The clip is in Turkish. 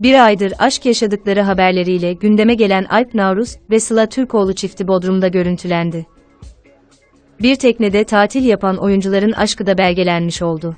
Bir aydır aşk yaşadıkları haberleriyle gündeme gelen Alp Navruz ve Sıla Türkoğlu çifti Bodrum'da görüntülendi. Bir teknede tatil yapan oyuncuların aşkı da belgelenmiş oldu.